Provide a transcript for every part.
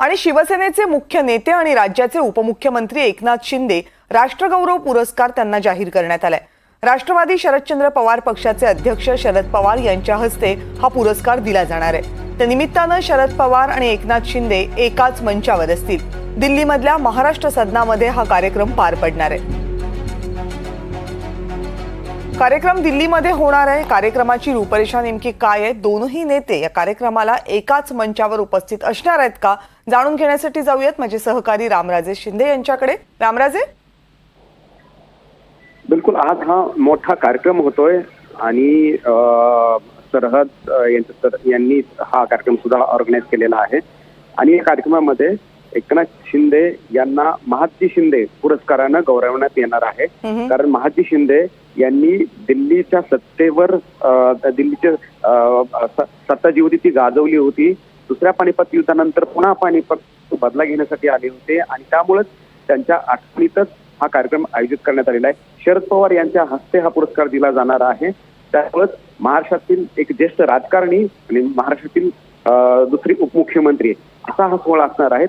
आणि शिवसेनेचे मुख्य नेते आणि राज्याचे उपमुख्यमंत्री एकनाथ शिंदे राष्ट्रगौरव पुरस्कार त्यांना जाहीर करण्यात आलाय. राष्ट्रवादी शरदचंद्र पवार पक्षाचे अध्यक्ष शरद पवार यांच्या हस्ते हा पुरस्कार दिला जाणार आहे. त्या निमित्तानं शरद पवार आणि एकनाथ शिंदे एकाच मंचावर असतील. दिल्लीमधल्या महाराष्ट्र सदनामध्ये हा कार्यक्रम पार पडणार आहे. कार्यक्रम दिल्लीमध्ये होणार आहे. कार्यक्रमाची रूपरेषा नेमकी काय आहे? दोनही नेते या कार्यक्रमाला एकाच मंचावर उपस्थित असणार आहेत का? जाणून घेण्यासाठी जाऊयात माझे सहकारी रामराजे शिंदे यांच्याकडे. रामराजे? बिलकुल आज हा मोठा कार्यक्रम होतोय आणि अ, सरहद यांनी हा कार्यक्रम सुद्धा ऑर्गनाईज केलेला आहे. आणि या कार्यक्रमामध्ये एकनाथ शिंदे यांना महादजी शिंदे पुरस्कारानं गौरवण्यात येणार आहे. कारण महादजी शिंदे यांनी दिल्लीच्या सत्तेवर दिल्लीच्या सत्ता जी होती ती गाजवली होती. दुसऱ्या पानिपत युद्धानंतर पुन्हा पानिपत बदला घेण्यासाठी आले होते आणि त्यामुळेच त्यांच्या आठवणीतच हा कार्यक्रम आयोजित करण्यात आलेला आहे. शरद पवार यांच्या हस्ते हा पुरस्कार दिला जाणार आहे. त्यामुळेच महाराष्ट्रातील एक ज्येष्ठ राजकारणी आणि महाराष्ट्रातील दुसरी उपमुख्यमंत्री असा हा सोहळा असणार आहे.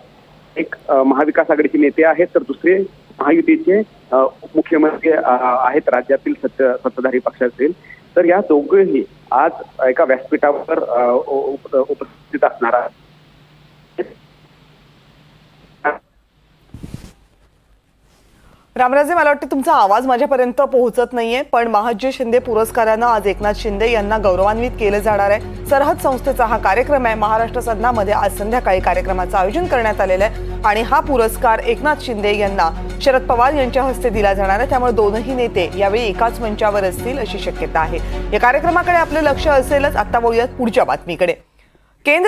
एक महाविकास आघाडीचे नेते आहेत तर दुसरे महायुतीचे मुख्यमंत्री उपमुख्यमंत्री आहेत राज्यातील सत्ता सत्ताधारी पक्षातील तर या दोघेही आज एका व्यासपीठावर उपस्थित असणार आहेत. रामराजे मला वाटतं तुमचा आवाज माझ्यापर्यंत पोहोचत नाहीये पण महाजी शिंदे पुरस्कारानं आज एकनाथ शिंदे यांना गौरवान्वित केलं जाणार आहे. सरहद संस्थेचा हा कार्यक्रम आहे. महाराष्ट्र सदनामध्ये आज संध्याकाळी कार्यक्रमाचं आयोजन करण्यात आलेलं आहे आणि हा पुरस्कार एकनाथ शिंदे यांना शरद पवार यांच्या हस्ते दिला जाणार आहे. त्यामुळे दोनही नेते यावेळी एकाच मंचावर असतील अशी शक्यता आहे. या कार्यक्रमाकडे आपलं लक्ष असेलच. आता बोलूयात पुढच्या बातमीकडे.